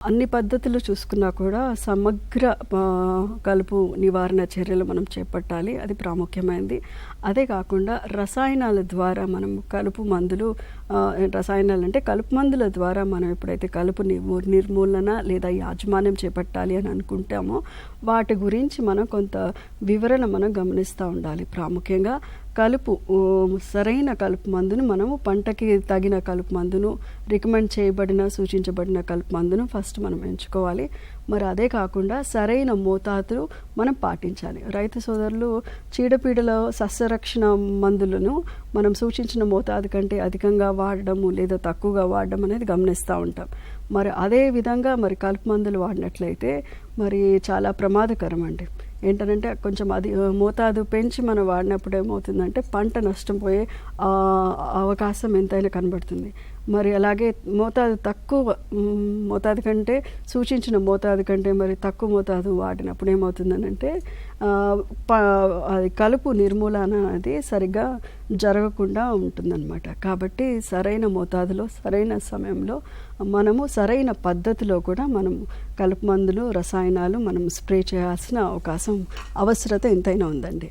అన్ని పద్ధతులు చూసుకున్నా కూడా సమగ్ర కలుపు నివారణ చర్యలు మనం చేపట్టాలి. అది ప్రాముఖ్యమైనది అదే కాకుండా రసాయనాల ద్వారా మనం కలుపు మందులు రసాయనాలు అంటే కలుపు మందుల ద్వారా మనం ఎప్పుడైతే కలుపు నిర్మూలన లేదా యాజమాన్యం చేపట్టాలి అని అనుకుంటామో వాటి గురించి మనం కొంత వివరణ మనం గమనిస్తూ ఉండాలి. ప్రాముఖ్యంగా కలుపు సరైన కలుపు మందును మనము పంటకి తగిన కలుపు మందును రికమెండ్ చేయబడిన సూచించబడిన కలుపు మందును ఫస్ట్ మనం ఎంచుకోవాలి. మరి అదే కాకుండా సరైన మోతాదులు మనం పాటించాలి. రైతు సోదరులు చీడపీడల సస్యరక్షణ మందులను మనం సూచించిన మోతాదు కంటే అధికంగా వాడడము లేదా తక్కువగా వాడడం అనేది గమనిస్తూ ఉంటాం. మరి అదే విధంగా మరి కలుపు మందులు వాడినట్లయితే మరి చాలా ప్రమాదకరం అండి. ఏంటంటే కొంచెం అది మోతాదు పెంచి మనం వాడినప్పుడు ఏమవుతుందంటే పంట నష్టం పోయే అవకాశం ఎంతైనా కనబడుతుంది. మరి అలాగే మోతాదు తక్కువ మోతాదు కంటే సూచించిన మోతాదు కంటే మరి తక్కువ మోతాదు వాడినప్పుడు ఏమవుతుందనంటే ప- అది కలుపు నిర్మూలన అనేది సరిగ్గా జరగకుండా ఉంటుందన్నమాట. కాబట్టి సరైన మోతాదులో సరైన సమయంలో మనము సరైన పద్ధతిలో కూడా మనం కలుపు మందులు రసాయనాలు మనం స్ప్రే చేయాల్సిన అవకాశం అవసరత ఎంతైనా ఉందండి.